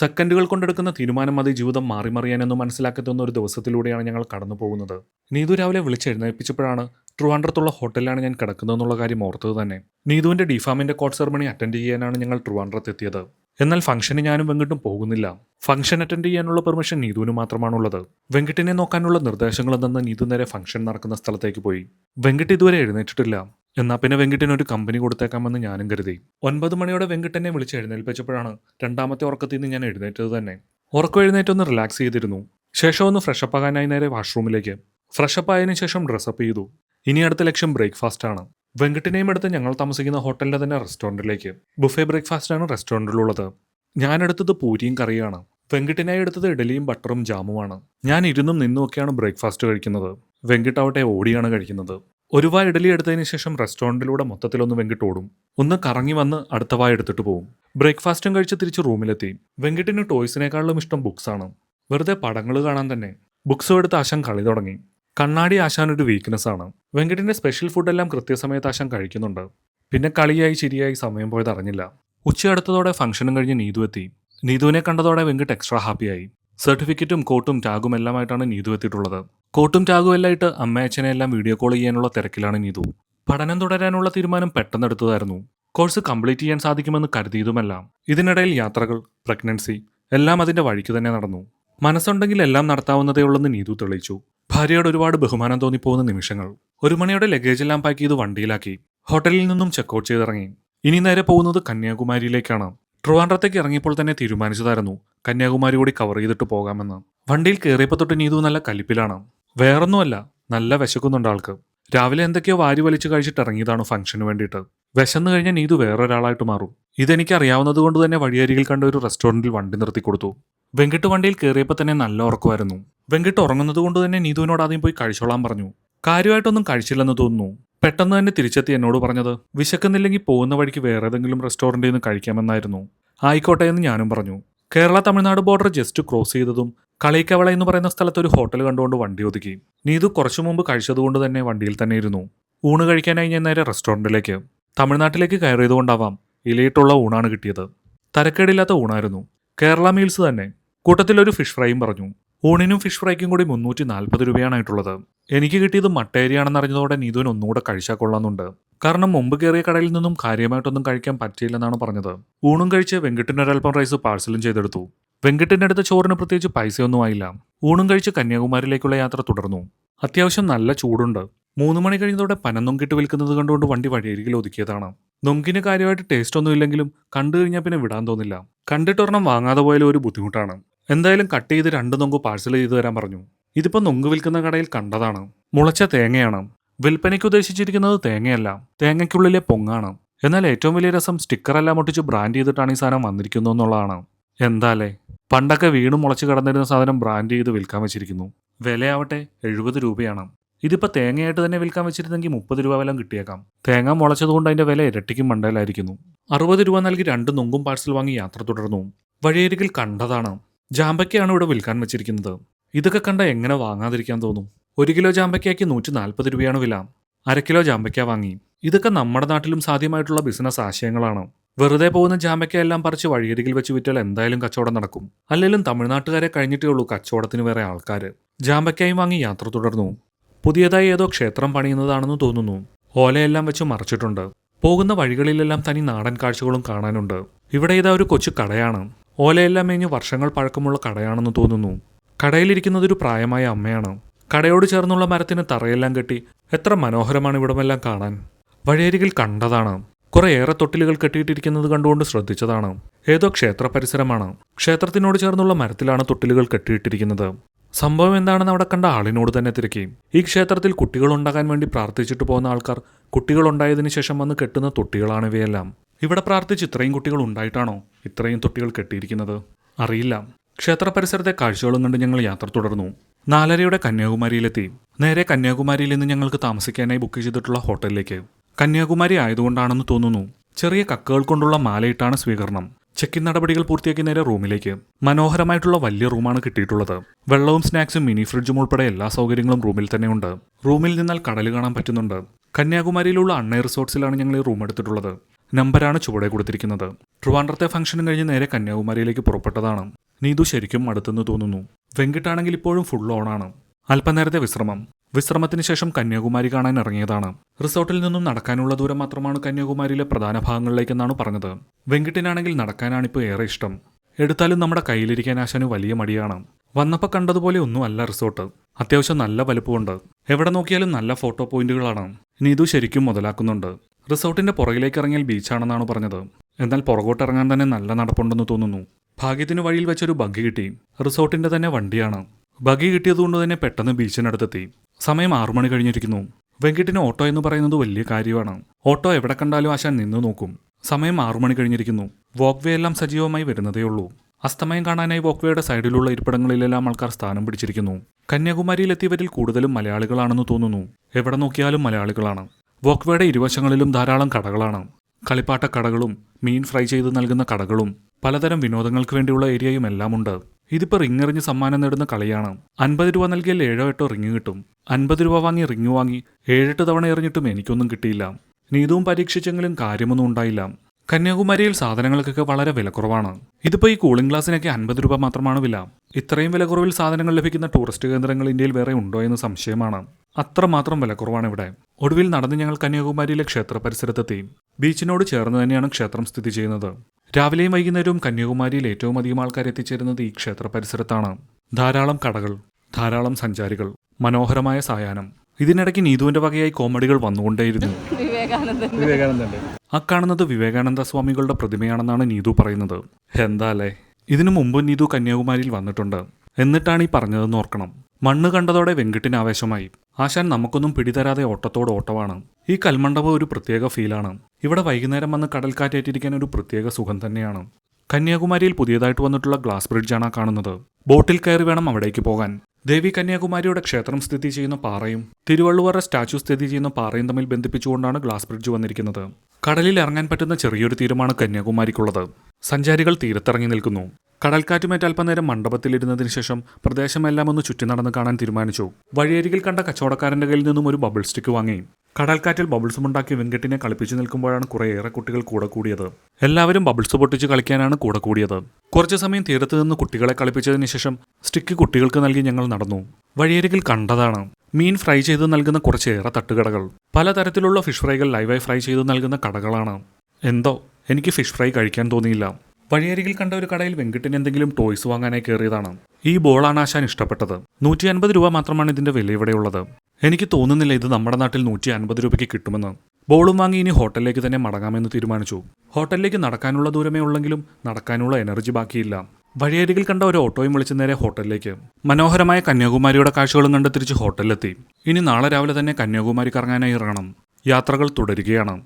സെക്കൻഡുകൾ കൊണ്ടെടുക്കുന്ന തീരുമാനം മതി ജീവിതം മാറി മറിയാനെന്ന് മനസ്സിലാക്കത്തുന്ന ഒരു ദിവസത്തിലൂടെയാണ് ഞങ്ങൾ കടന്നു പോകുന്നത്. നീതു രാവിലെ വിളിച്ചെഴുന്നേൽപ്പിച്ചപ്പോഴാണ് ട്രുവാൻഡ്രത്തുള്ള ഹോട്ടലിലാണ് ഞാൻ കിടക്കുന്നതെന്നുള്ള കാര്യം ഓർത്തത് തന്നെ. നീതുവിന്റെ ഡിഫാമിന്റെ കോട്ട് സെറമണി അറ്റൻഡ് ചെയ്യാനാണ് ഞങ്ങൾ ട്രുവാൻഡ്രത്ത് എത്തിയത് എന്നാൽ ഫംഗ്ഷന് ഞാനും വെങ്കിട്ടും പോകുന്നില്ല. ഫംഗ്ഷൻ അറ്റൻഡ് ചെയ്യാനുള്ള പെർമിഷൻ നീതുവിന് മാത്രമാണുള്ളത്. വെങ്കിട്ടിനെ നോക്കാനുള്ള നിർദ്ദേശങ്ങൾ തന്ന നീതു നേരെ ഫംഗ്ഷൻ നടക്കുന്ന സ്ഥലത്തേക്ക് പോയി. വെങ്കിട്ട് ഇതുവരെ എഴുന്നേറ്റിട്ടില്ല. എന്നാ പിന്നെ വെങ്കിട്ടിന് ഒരു കമ്പനി കൊടുത്തേക്കാമെന്ന് ഞാനും കരുതി. ഒൻപത് മണിയോടെ വെങ്കിട്ടനെ വിളിച്ച് എഴുന്നേൽപ്പിച്ചപ്പോഴാണ് രണ്ടാമത്തെ ഉറക്കത്തിൽ നിന്ന് ഞാൻ എഴുന്നേറ്റത് തന്നെ. ഉറക്കം എഴുന്നേറ്റൊന്ന് റിലാക്സ് ചെയ്തിരുന്നു. ശേഷം ഒന്ന് ഫ്രഷപ്പ് ആകാനായി നേരെ വാഷ്റൂമിലേക്ക് ഫ്രഷപ്പ് ആയതിനു ശേഷം ഡ്രസ്സപ്പ് ചെയ്തു. ഇനി അടുത്ത ലക്ഷ്യം ബ്രേക്ക്ഫാസ്റ്റ് ആണ്. വെങ്കിട്ടിനെയും എടുത്ത് ഞങ്ങൾ താമസിക്കുന്ന ഹോട്ടലിന്റെ തന്നെ റെസ്റ്റോറന്റിലേക്ക് ബുഫേ ബ്രേക്ക്ഫാസ്റ്റ് ആണ് റെസ്റ്റോറന്റിലുള്ളത് ഞാൻ എടുത്തത് പൂരിയും കറിയാണ് വെങ്കിട്ടിനായി എടുത്തത് ഇഡലിയും ബട്ടറും ജാമുമാണ്. ഞാൻ ഇരുന്നും നിന്നുമൊക്കെയാണ് ബ്രേക്ക്ഫാസ്റ്റ് കഴിക്കുന്നത്. വെങ്കിട്ടാവട്ടെ ഓടിയാണ് കഴിക്കുന്നത്. ഒരു വാ ഇഡലി എടുത്തതിന് ശേഷം റെസ്റ്റോറന്റിലൂടെ മൊത്തത്തിലൊന്ന് വെങ്കിട്ട് ഓടും. ഒന്ന് കറങ്ങി വന്ന് അടുത്ത വായ എടുത്തിട്ട് പോകും ബ്രേക്ക്ഫാസ്റ്റും കഴിച്ച് തിരിച്ച് റൂമിലെത്തി. വെങ്കിട്ടിന് ടോയ്സിനേക്കാളും ഇഷ്ടം ബുക്സാണ്. വെറുതെ പടങ്ങൾ കാണാൻ തന്നെ. ബുക്സും എടുത്ത് ആശം കളി തുടങ്ങി. കണ്ണാടി ആശാൻ ഒരു വീക്ക്നെസ് ആണ്. വെങ്കിട്ടിന്റെ സ്പെഷ്യൽ ഫുഡെല്ലാം കൃത്യസമയത്ത് ആശാൻ കഴിക്കുന്നുണ്ട്. പിന്നെ കളിയായി ചിരിയായി സമയം പോയത് അറിഞ്ഞില്ല. ഉച്ച അടുത്തതോടെ ഫംഗ്ഷനും കഴിഞ്ഞ് നീതു എത്തി. നീതുവിനെ കണ്ടതോടെ വെങ്കട്ട് എക്സ്ട്രാ ഹാപ്പിയായി സർട്ടിഫിക്കറ്റും കോട്ടും ടാഗും എല്ലാമായിട്ടാണ് നീതു എത്തിയിട്ടുള്ളത്. കോട്ടും ടാഗും എല്ലാം ഇട്ട് അമ്മയച്ഛനെ എല്ലാം വീഡിയോ കോൾ ചെയ്യാനുള്ള തിരക്കിലാണ് നീതു. പഠനം തുടരാനുള്ള തീരുമാനം പെട്ടെന്നെടുത്തതായിരുന്നു കോഴ്സ് കംപ്ലീറ്റ് ചെയ്യാൻ സാധിക്കുമെന്ന് കരുതിയതുമല്ല. ഇതിനിടയിൽ യാത്രകൾ പ്രഗ്നൻസി എല്ലാം അതിന്റെ വഴിക്ക് തന്നെ നടന്നു. മനസ്സുണ്ടെങ്കിൽ എല്ലാം നടത്താവുന്നതേ ഉള്ളെന്ന് നീതു തെളിയിച്ചു. ഭാര്യയോട് ഒരുപാട് ബഹുമാനം തോന്നിപ്പോകുന്ന നിമിഷങ്ങൾ. ഒരു മണിയുടെ ലഗേജ് എല്ലാം പാക്ക് ചെയ്ത് വണ്ടിയിലാക്കി. ഹോട്ടലിൽ നിന്നും ചെക്കൗട്ട് ചെയ്തിറങ്ങി. ഇനി നേരെ പോകുന്നത് കന്യാകുമാരിയിലേക്കാണ്. ട്രിവാൻഡ്രത്തേക്ക് ഇറങ്ങിയപ്പോൾ തന്നെ തീരുമാനിച്ചതായിരുന്നു. കന്യാകുമാരി കൂടി കവർ ചെയ്തിട്ട് പോകാമെന്ന്. വണ്ടിയിൽ കയറിയപ്പോൾ തൊട്ട് നീതു നല്ല കലിപ്പിലാണ്. വേറൊന്നുമല്ല നല്ല വിശക്കുന്നുണ്ട് ആൾക്ക്. രാവിലെ എന്തൊക്കെയോ വാരി വലിച്ചു കഴിച്ചിട്ട് ഇറങ്ങിയതാണ് ഫംഗ്ഷന് വേണ്ടിയിട്ട്. വിശന്നു കഴിഞ്ഞാൽ നീതു വേറൊരാളായിട്ട് മാറും. ഇതെനിക്ക് അറിയാവുന്നത് കൊണ്ട് തന്നെ വഴിയരികിൽ കണ്ട ഒരു റെസ്റ്റോറന്റിൽ വണ്ടി നിർത്തി കൊടുത്തു വെങ്കിട്ട് വണ്ടിയിൽ കയറിയപ്പോൾ തന്നെ നല്ല ഉറക്കമായിരുന്നു. വെങ്കിട്ട് ഉറങ്ങുന്നത് കൊണ്ട് തന്നെ നീതുവിനോട് ആദ്യം പോയി കഴിച്ചോളാൻ പറഞ്ഞു. കാര്യമായിട്ടൊന്നും കഴിച്ചില്ലെന്ന് തോന്നുന്നു. പെട്ടെന്ന് തന്നെ തിരിച്ചെത്തി എന്നോട് പറഞ്ഞത് വിശക്കുന്നില്ലെങ്കിൽ പോകുന്ന വഴിക്ക് വേറെ ഏതെങ്കിലും റെസ്റ്റോറന്റിൽ നിന്ന് കഴിക്കാമെന്നായിരുന്നു. ആയിക്കോട്ടെ എന്ന് ഞാനും പറഞ്ഞു. Kerala Tamil Nadu border just cross ചെയ്തതും കളിക്കവള എന്ന് പറയുന്ന സ്ഥലത്ത് ഒരു ഹോട്ടൽ കണ്ടുകൊണ്ട് വണ്ടി ഒതുക്കി. നീതു കുറച്ചു മുമ്പ് കഴിച്ചതുകൊണ്ട് തന്നെ വണ്ടിയിൽ തന്നെ ഇരുന്നു. ഊണ് കഴിക്കാനായി ഞാൻ നേരെ റെസ്റ്റോറന്റിലേക്ക് തമിഴ്നാട്ടിലേക്ക് കയറിയതുകൊണ്ടാവാം ഇലയിട്ടുള്ള ഊണാണ് കിട്ടിയത്. തരക്കേടില്ലാത്ത ഊണായിരുന്നു. കേരള മീൽസ് തന്നെ. കൂട്ടത്തിൽ ഒരു ഫിഷ് ഫ്രൈയും പറഞ്ഞു. ഊണിനും ഫിഷ് ഫ്രൈക്കും കൂടി മുന്നൂറ്റി നാൽപ്പത് രൂപയാണ് ആയിട്ടുള്ളത്. എനിക്ക് കിട്ടിയത് മട്ടേരിയാണെന്ന് അറിഞ്ഞതോടെ നീതുവിന് ഒന്നുകൂടെ കഴിച്ചാൽ കൊള്ളാന്നുണ്ട്. കാരണം മുമ്പ് കയറിയ കടയിൽ നിന്നും കാര്യമായിട്ടൊന്നും കഴിക്കാൻ പറ്റിയില്ലെന്നാണ് പറഞ്ഞത്. ഊണും കഴിച്ച് വെങ്കിട്ടിന് ഒരൽപ്പം റൈസ് പാഴ്സലും ചെയ്തെടുത്തു. വെങ്കിട്ടിന്റെ അടുത്ത ചോറിന് പ്രത്യേകിച്ച് പൈസയൊന്നും ആയില്ല. ഊണും കഴിച്ച് കന്യാകുമാരിയിലേക്കുള്ള യാത്ര തുടർന്നു. അത്യാവശ്യം നല്ല ചൂടുണ്ട്. മൂന്ന് മണി കഴിഞ്ഞതോടെ പനം നൊങ്കിട്ട് വിൽക്കുന്നത് കണ്ടുകൊണ്ട് വണ്ടി വഴിയരികിൽ ഒതുക്കിയതാണ്. നൊങ്കിന് കാര്യമായിട്ട് ടേസ്റ്റ് ഒന്നും ഇല്ലെങ്കിലും കണ്ടു കഴിഞ്ഞാൽ പിന്നെ വിടാൻ തോന്നില്ല. കണ്ടിട്ടൊരെണ്ണം വാങ്ങാതെ പോയാലും ഒരു ബുദ്ധിമുട്ടാണ്. എന്തായാലും കട്ട് ചെയ്ത് രണ്ട് നൊങ്ക് പാഴ്സൽ ചെയ്തു തരാൻ പറഞ്ഞു. ഇതിപ്പോ നൊങ്ക് വിൽക്കുന്ന കടയിൽ കണ്ടതാണ്. മുളച്ച തേങ്ങയാണ്. വിൽപ്പനയ്ക്ക് ഉദ്ദേശിച്ചിരിക്കുന്നത് തേങ്ങയല്ല. തേങ്ങയ്ക്കുള്ളിലെ പൊങ്ങാണ്. എന്നാൽ ഏറ്റവും വലിയ രസം സ്റ്റിക്കറെല്ലാം ഒട്ടിച്ച് ബ്രാൻഡ് ചെയ്തിട്ടാണ് ഈ സാധനം വന്നിരിക്കുന്നു എന്നുള്ളതാണ്. എന്താലേ? പണ്ടൊക്കെ വീണ് മുളച്ച് കിടന്നിരുന്ന സാധനം ബ്രാൻഡ് ചെയ്ത് വിൽക്കാൻ വെച്ചിരിക്കുന്നു. വിലയാവട്ടെ എഴുപത് രൂപയാണ്. ഇതിപ്പോൾ തേങ്ങയായിട്ട് തന്നെ വിൽക്കാൻ വെച്ചിരുന്നെങ്കിൽ മുപ്പത് രൂപ വില കിട്ടിയേക്കാം. തേങ്ങ മുളച്ചതുകൊണ്ട് അതിന്റെ വില ഇരട്ടിക്കും മണ്ടയിലായിരിക്കുന്നു അറുപത് രൂപ നൽകി രണ്ട് നൊങ്കും പാഴ്സൽ വാങ്ങി യാത്ര തുടർന്നു. വഴിയരികിൽ കണ്ടതാണ്. ജാമ്പയ്ക്കാണ് ഇവിടെ വിൽക്കാൻ വെച്ചിരിക്കുന്നത്. ഇതൊക്കെ കണ്ട എങ്ങനെ വാങ്ങാതിരിക്കാൻ തോന്നും? ഒരു കിലോ ജാമ്പയ്ക്കാക്ക് നൂറ്റി നാൽപ്പത് രൂപയാണ് വില. അര കിലോ ജാമ്പയ്ക്ക വാങ്ങി. ഇതൊക്കെ നമ്മുടെ നാട്ടിലും സാധ്യമായിട്ടുള്ള ബിസിനസ് ആശയങ്ങളാണ്. വെറുതെ പോകുന്ന ജാമ്പയ്ക്ക എല്ലാം പറിച്ച് വഴിയരികിൽ വെച്ച് വിറ്റാൽ എന്തായാലും കച്ചവടം നടക്കും. അല്ലെങ്കിലും തമിഴ്നാട്ടുകാരെ കഴിഞ്ഞിട്ടേ ഉള്ളൂ കച്ചവടത്തിന് വേറെ ആൾക്കാർ ജാമ്പയ്ക്കായും വാങ്ങി യാത്ര തുടർന്നു. പുതിയതായി ഏതോ ക്ഷേത്രം പണിയുന്നതാണെന്ന് തോന്നുന്നു. ഓലയെല്ലാം വെച്ച് മറച്ചിട്ടുണ്ട്. പോകുന്ന വഴികളിലെല്ലാം തനി നാടൻ കാഴ്ചകളും കാണാനുണ്ട്. ഇവിടെ ഇതാ ഒരു കൊച്ചു കടയാണ്. ഓലയെല്ലാം മേഞ്ഞ് വർഷങ്ങൾ പഴക്കമുള്ള കടയാണെന്ന് തോന്നുന്നു. കടയിലിരിക്കുന്നത് ഒരു പ്രായമായ അമ്മയാണ്. കടയോട് ചേർന്നുള്ള മരത്തിന് തറയെല്ലാം കെട്ടി എത്ര മനോഹരമാണ് ഇവിടമെല്ലാം കാണാൻ. വഴിയരികിൽ കണ്ടതാണ്. കുറേയേറെ തൊട്ടിലുകൾ കെട്ടിയിട്ടിരിക്കുന്നത് കണ്ടുകൊണ്ട് ശ്രദ്ധിച്ചതാണ്. ഏതോ ക്ഷേത്ര പരിസരമാണ്. ക്ഷേത്രത്തിനോട് ചേർന്നുള്ള മരത്തിലാണ് തൊട്ടിലുകൾ കെട്ടിയിട്ടിരിക്കുന്നത്. സംഭവം എന്താണെന്ന് അവിടെ കണ്ട ആളിനോട് തന്നെ തിരക്കി. ഈ ക്ഷേത്രത്തിൽ കുട്ടികൾ ഉണ്ടാകാൻ വേണ്ടി പ്രാർത്ഥിച്ചിട്ട് പോകുന്ന ആൾക്കാർ കുട്ടികൾ ഉണ്ടായതിനു ശേഷം വന്ന് കെട്ടുന്ന തൊട്ടികളാണ് ഇവയെല്ലാം. ഇവിടെ പ്രാർത്ഥിച്ച് ഇത്രയും കുട്ടികൾ ഉണ്ടായിട്ടാണോ ഇത്രയും തൊട്ടികൾ കെട്ടിയിരിക്കുന്നത്? അറിയില്ല. ക്ഷേത്ര പരിസരത്തെ കാഴ്ചകളും കണ്ട് ഞങ്ങൾ യാത്ര തുടർന്നു. നാലരയുടെ കന്യാകുമാരിയിലെത്തി. നേരെ കന്യാകുമാരിയിൽ നിന്ന് ഞങ്ങൾക്ക് താമസിക്കാനായി ബുക്ക് ചെയ്തിട്ടുള്ള ഹോട്ടലിലേക്ക്. കന്യാകുമാരി ആയതുകൊണ്ടാണെന്ന് തോന്നുന്നു. ചെറിയ കക്കകൾ കൊണ്ടുള്ള മാലയിട്ടാണ് സ്വീകരണം. ചെക്കിൻ നടപടികൾ പൂർത്തിയാക്കി നേരെ റൂമിലേക്ക്. മനോഹരമായിട്ടുള്ള വലിയ റൂമാണ് കിട്ടിയിട്ടുള്ളത്. വെള്ളവും സ്നാക്സും മിനി ഫ്രിഡ്ജും ഉൾപ്പെടെ എല്ലാ സൗകര്യങ്ങളും റൂമിൽ തന്നെയുണ്ട് റൂമിൽ നിന്നാൽ കടൽ കാണാൻ പറ്റുന്നുണ്ട്. കന്യാകുമാരിയിലുള്ള അണ്ണ റിസോർട്ട്സിലാണ് ഞങ്ങൾ ഈ റൂം എടുത്തിട്ടുള്ളത്. നമ്പരാണ് ചുവടെ കൊടുത്തിരിക്കുന്നത്. ട്രിവാൻഡ്രത്തെ ഫംഗ്ഷനും കഴിഞ്ഞ് നേരെ കന്യാകുമാരിയിലേക്ക് പുറപ്പെട്ടതാണ്. നീതു ശരിക്കും അടുത്തെന്ന് തോന്നുന്നു. വെങ്കിട്ടാണെങ്കിൽ ഇപ്പോഴും ഫുൾ ഓണാണ് അല്പനേരത്തെ വിശ്രമം. വിശ്രമത്തിന് ശേഷം കന്യാകുമാരി കാണാൻ ഇറങ്ങിയതാണ്. റിസോർട്ടിൽ നിന്നും നടക്കാനുള്ള ദൂരം മാത്രമാണ് കന്യാകുമാരിയിലെ പ്രധാന ഭാഗങ്ങളിലേക്കെന്നാണ് പറഞ്ഞത്. വെങ്കിട്ടിനാണെങ്കിൽ നടക്കാനാണിപ്പോൾ ഏറെ ഇഷ്ടം. എടുത്താലും നമ്മുടെ കയ്യിലിരിക്കാൻ ആശാന് വലിയ മടിയാണ്. വന്നപ്പോൾ കണ്ടതുപോലെ ഒന്നും അല്ല റിസോർട്ട്. അത്യാവശ്യം നല്ല വലുപ്പമുണ്ട്. എവിടെ നോക്കിയാലും നല്ല ഫോട്ടോ പോയിന്റുകളാണ്. നീതു ശരിക്കും മുതലാക്കുന്നുണ്ട്. റിസോർട്ടിന്റെ പുറകിലേക്ക് ഇറങ്ങിയാൽ ബീച്ചാണെന്നാണ് പറഞ്ഞത്. എന്നാൽ പുറകോട്ട് ഇറങ്ങാൻ തന്നെ നല്ല നടപ്പുണ്ടെന്ന് തോന്നുന്നു. ഭാഗ്യത്തിന് വഴിയിൽ വെച്ചൊരു ബഗ്ഗി കിട്ടി. റിസോർട്ടിന്റെ തന്നെ വണ്ടിയാണ്. ബഗ്ഗി കിട്ടിയതുകൊണ്ട് തന്നെ പെട്ടെന്ന് ബീച്ചിനടുത്തെത്തി. സമയം ആറു മണി കഴിഞ്ഞിരിക്കുന്നു. വെങ്കിട്ടിന് ഓട്ടോ എന്ന് പറയുന്നത് വലിയ കാര്യമാണ്. ഓട്ടോ എവിടെ കണ്ടാലും ആശാൻ നിന്നു നോക്കും. സമയം ആറു മണി കഴിഞ്ഞിരിക്കുന്നു. വോക്ക് വേ എല്ലാം സജീവമായി വരുന്നതേയുള്ളൂ അസ്തമയം കാണാനായി വോക്ക്വേയുടെ സൈഡിലുള്ള ഇരിപ്പിടങ്ങളിലെല്ലാം ആൾക്കാർ സ്ഥാനം പിടിച്ചിരിക്കുന്നു. കന്യാകുമാരിയിലെത്തിയവരിൽ കൂടുതലും മലയാളികളാണെന്ന് തോന്നുന്നു. എവിടെ നോക്കിയാലും മലയാളികളാണ്. വോക്ക് വേയുടെ ഇരുവശങ്ങളിലും ധാരാളം കടകളാണ്. കളിപ്പാട്ട കടകളും മീൻ ഫ്രൈ ചെയ്ത് നൽകുന്ന കടകളും പലതരം വിനോദങ്ങൾക്ക് വേണ്ടിയുള്ള ഏരിയയും എല്ലാം ഉണ്ട് ഇതിപ്പോൾ റിങ് എറിഞ്ഞ് സമ്മാനം നേടുന്ന കളിയാണ്. അൻപത് രൂപ നൽകിയാൽ ഏഴോ എട്ടോ റിങ് കിട്ടും. അൻപത് രൂപ വാങ്ങി റിങ് വാങ്ങി ഏഴെട്ട് തവണ എറിഞ്ഞിട്ടും എനിക്കൊന്നും കിട്ടിയില്ല. നീതുവും പരീക്ഷിച്ചെങ്കിലും കാര്യമൊന്നും ഉണ്ടായില്ല. കന്യാകുമാരിയിൽ സാധനങ്ങൾക്കൊക്കെ വളരെ വിലക്കുറവാണ്. ഇതിപ്പോൾ ഈ കൂളിംഗ് ഗ്ലാസിനൊക്കെ അൻപത് രൂപ മാത്രമാണ് വില. ഇത്രയും വിലക്കുറവിൽ സാധനങ്ങൾ ലഭിക്കുന്ന ടൂറിസ്റ്റ് കേന്ദ്രങ്ങൾ ഇന്ത്യയിൽ വേറെ ഉണ്ടോ എന്ന് സംശയമാണ്. അത്രമാത്രം വിലക്കുറവാണ് ഇവിടെ. ഒടുവിൽ നടന്ന് ഞങ്ങൾ കന്യാകുമാരിയിലെ ക്ഷേത്ര പരിസരത്തെത്തി. ബീച്ചിനോട് ചേർന്ന് തന്നെയാണ് ക്ഷേത്രം സ്ഥിതി ചെയ്യുന്നത്. രാവിലെയും വൈകുന്നേരവും കന്യാകുമാരിയിൽ ഏറ്റവും അധികം ആൾക്കാർ എത്തിച്ചേരുന്നത് ഈ ക്ഷേത്ര പരിസരത്താണ്. ധാരാളം കടകൾ ധാരാളം സഞ്ചാരികൾ മനോഹരമായ സായാഹ്നം. ഇതിനിടയ്ക്ക് നീതുവിന്റെ വകയായി കോമഡികൾ വന്നുകൊണ്ടേയിരുന്നു. വിവേകാനന്ദൻ വിവേകാനന്ദന്റെ. ആ കാണുന്നത് വിവേകാനന്ദ സ്വാമികളുടെ പ്രതിമയാണെന്നാണ് നീതു പറയുന്നത്. എന്താ അല്ലേ? ഇതിനു മുമ്പ് നീതു കന്യാകുമാരിയിൽ വന്നിട്ടുണ്ട്. എന്നിട്ടാണ് ഈ പറഞ്ഞതെന്ന് ഓർക്കണം. മണ്ണ് കണ്ടതോടെ വെങ്കിട്ടിന് ആവേശമായി. ആശാൻ നമുക്കൊന്നും പിടിതരാതെ ഓട്ടത്തോട് ഓട്ടമാണ്. ഈ കൽമണ്ഡപം ഒരു പ്രത്യേക ഫീലാണ്. ഇവിടെ വൈകുന്നേരം വന്ന് കടൽക്കാറ്റേറ്റിരിക്കാൻ ഒരു പ്രത്യേക സുഖം തന്നെയാണ്. കന്യാകുമാരിയിൽ പുതിയതായിട്ട് വന്നിട്ടുള്ള ഗ്ലാസ് ബ്രിഡ്ജാണ് കാണുന്നത്. ബോട്ടിൽ കയറി വേണം അവിടേക്ക് പോകാൻ. ദേവി കന്യാകുമാരിയുടെ ക്ഷേത്രം സ്ഥിതി ചെയ്യുന്ന പാറയും തിരുവള്ളുവരുടെ സ്റ്റാച്ചു സ്ഥിതി ചെയ്യുന്ന പാറയും തമ്മിൽ ബന്ധിപ്പിച്ചുകൊണ്ടാണ് ഗ്ലാസ് ബ്രിഡ്ജ് വന്നിരിക്കുന്നത്. കടലിൽ ഇറങ്ങാൻ പറ്റുന്ന ചെറിയൊരു തീരമാണ് കന്യാകുമാരിക്കുള്ളത്. സഞ്ചാരികൾ തീരത്തിറങ്ങി നിൽക്കുന്നു. കടൽക്കാറ്റുമേറ്റ് അല്പനേരം മണ്ഡപത്തിലിരുന്നതിന് ശേഷം പ്രദേശമെല്ലാം ഒന്ന് ചുറ്റി നടന്ന് കാണാൻ തീരുമാനിച്ചു. വഴിയരികിൽ കണ്ട കച്ചവടക്കാരന്റെ കയ്യിൽ നിന്നും ഒരു ബബിൾ സ്റ്റിക്ക് വാങ്ങി. കടൽക്കാറ്റിൽ ബബിൾസ് ഉണ്ടാക്കി വെങ്കട്ടിനെ കളിപ്പിച്ചു നിൽക്കുമ്പോഴാണ് കുറേയേറെ കുട്ടികൾ കൂടെ കൂടിയത്. എല്ലാവരും ബബിൾസ് പൊട്ടിച്ച് കളിക്കാനാണ് കൂടെ കൂടിയത്. കുറച്ചു സമയം തീരത്ത് നിന്ന് കുട്ടികളെ കളിപ്പിച്ചതിന് ശേഷം സ്റ്റിക്ക് കുട്ടികൾക്ക് നൽകി ഞങ്ങൾ നടന്നു. വഴിയരികിൽ കണ്ടതാണ്. മീൻ ഫ്രൈ ചെയ്ത് നൽകുന്ന കുറച്ചേറെ തട്ടുകടകൾ. പലതരത്തിലുള്ള ഫിഷ് ഫ്രൈകൾ ലൈവായി ഫ്രൈ ചെയ്ത് നൽകുന്ന കടകളാണ്. എന്തോ എനിക്ക് ഫിഷ് ഫ്രൈ കഴിക്കാൻ തോന്നിയില്ല. വഴിയരികിൽ കണ്ട ഒരു കടയിൽ വെങ്കിട്ടിന് എന്തെങ്കിലും ടോയ്സ് വാങ്ങാനായി കയറിയതാണ്. ഈ ബോളാണ് ആശാൻ ഇഷ്ടപ്പെട്ടത്. നൂറ്റി അൻപത് രൂപ മാത്രമാണ് ഇതിന്റെ വില ഇവിടെയുള്ളത്. എനിക്ക് തോന്നുന്നില്ല ഇത് നമ്മുടെ നാട്ടിൽ നൂറ്റി അൻപത് രൂപയ്ക്ക് കിട്ടുമെന്ന്. ബോളും വാങ്ങി ഇനി ഹോട്ടലിലേക്ക് തന്നെ മടങ്ങാമെന്ന് തീരുമാനിച്ചു. ഹോട്ടലിലേക്ക് നടക്കാനുള്ള ദൂരമേ ഉള്ളെങ്കിലും നടക്കാനുള്ള എനർജി ബാക്കിയില്ല. വഴിയരികിൽ കണ്ട ഒരു ഓട്ടോയും വിളിച്ച നേരെ ഹോട്ടലിലേക്ക്. മനോഹരമായ കന്യാകുമാരിയുടെ കാഴ്ചകളും കണ്ട് തിരിച്ച് ഹോട്ടലിലെത്തി. ഇനി നാളെ രാവിലെ തന്നെ കന്യാകുമാരി കറങ്ങാനായി ഇറങ്ങണം. യാത്രകൾ തുടരുകയാണ്.